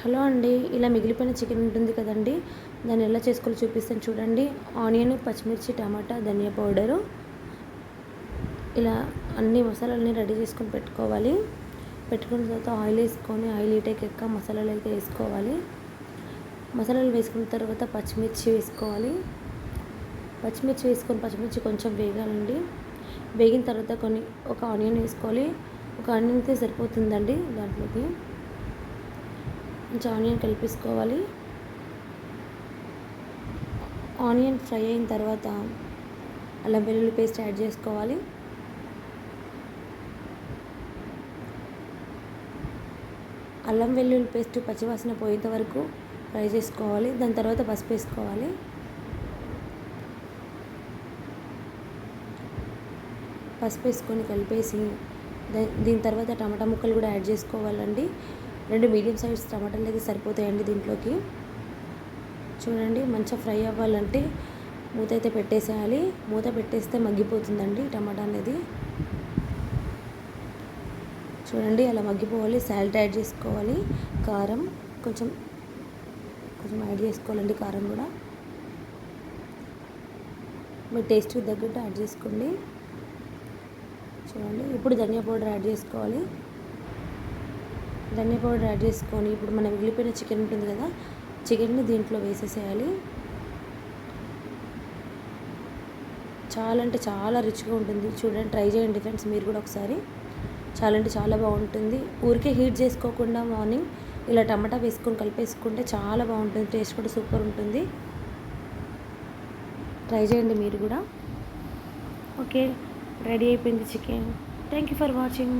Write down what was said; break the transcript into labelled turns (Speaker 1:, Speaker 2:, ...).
Speaker 1: Hello అండి ఇలా మిగిలిపోయిన చికెన్ ఉంటుంది కదండి దాన్ని ఎలా చేసుకోవాలో చూపిస్తాను చూడండి. ఆనియన్ పచ్చిమిర్చి టమాటా ధనియా పౌడరు. ఇలా అన్ని మసాలాలని రెడీ చేసుకొని పెట్టుకోవాలి. పెట్టుకున్న తర్వాత ఆయిల్ వేసుకొని ఆయిల్ హీటెక్ ఎక్క మసాలాలు అయితే వేసుకోవాలి. మసాలాలు వేసుకున్న తర్వాత పచ్చిమిర్చి వేసుకోవాలి. పచ్చిమిర్చి వేసుకొని పచ్చిమిర్చి కొంచెం వేగాలండి. వేగిన తర్వాత కొన్ని ఒక ఆనియన్ వేసుకోవాలి. ఒక ఆనియన్ అయితే సరిపోతుందండి దాంట్లోకి. కొంచెం ఆనియన్ కలిపేసుకోవాలి. ఆనియన్ ఫ్రై అయిన తర్వాత అల్లం వెల్లుల్లి పేస్ట్ యాడ్ చేసుకోవాలి. అల్లం వెల్లుల్లి పేస్ట్ పచ్చివాసన పోయేంత వరకు ఫ్రై చేసుకోవాలి. దాని తర్వాత పసుపు వేసుకోవాలి. పసుపు వేసుకొని కలిపేసి దీని తర్వాత టమాటా ముక్కలు కూడా యాడ్ చేసుకోవాలండి. రెండు మీడియం సైజ్ టమాటాలు అయితే సరిపోతాయండి దీంట్లోకి. చూడండి మంచిగా ఫ్రై అవ్వాలంటే మూత అయితే పెట్టేసేయాలి. మూత పెట్టేస్తే మగ్గిపోతుందండి టమాటా అనేది. చూడండి అలా మగ్గిపోవాలి. సాల్ట్ యాడ్ చేసుకోవాలి. కారం కొంచెం కొంచెం యాడ్ చేసుకోవాలండి కారం కూడా. మీ టేస్ట్కి తగ్గట్టు యాడ్ చేసుకోండి. చూడండి ఇప్పుడు ధనియా పౌడర్ యాడ్ చేసుకోవాలి. ధనియా పౌడర్ యాడ్ చేసుకొని ఇప్పుడు మనం మిగిలిపోయిన చికెన్ ఉంటుంది కదా చికెన్ని దీంట్లో వేసేసేయాలి. చాలా అంటే చాలా రిచ్గా ఉంటుంది. చూడండి ట్రై చేయండి ఫ్రెండ్స్ మీరు కూడా ఒకసారి. చాలా అంటే చాలా బాగుంటుంది. ఊరికే హీట్ చేసుకోకుండా మార్నింగ్ ఇలా టమాటా వేసుకొని కలిపేసుకుంటే చాలా బాగుంటుంది. టేస్ట్ కూడా సూపర్ ఉంటుంది. ట్రై చేయండి మీరు కూడా. ఓకే రెడీ అయిపోయింది chicken. Thank you for watching.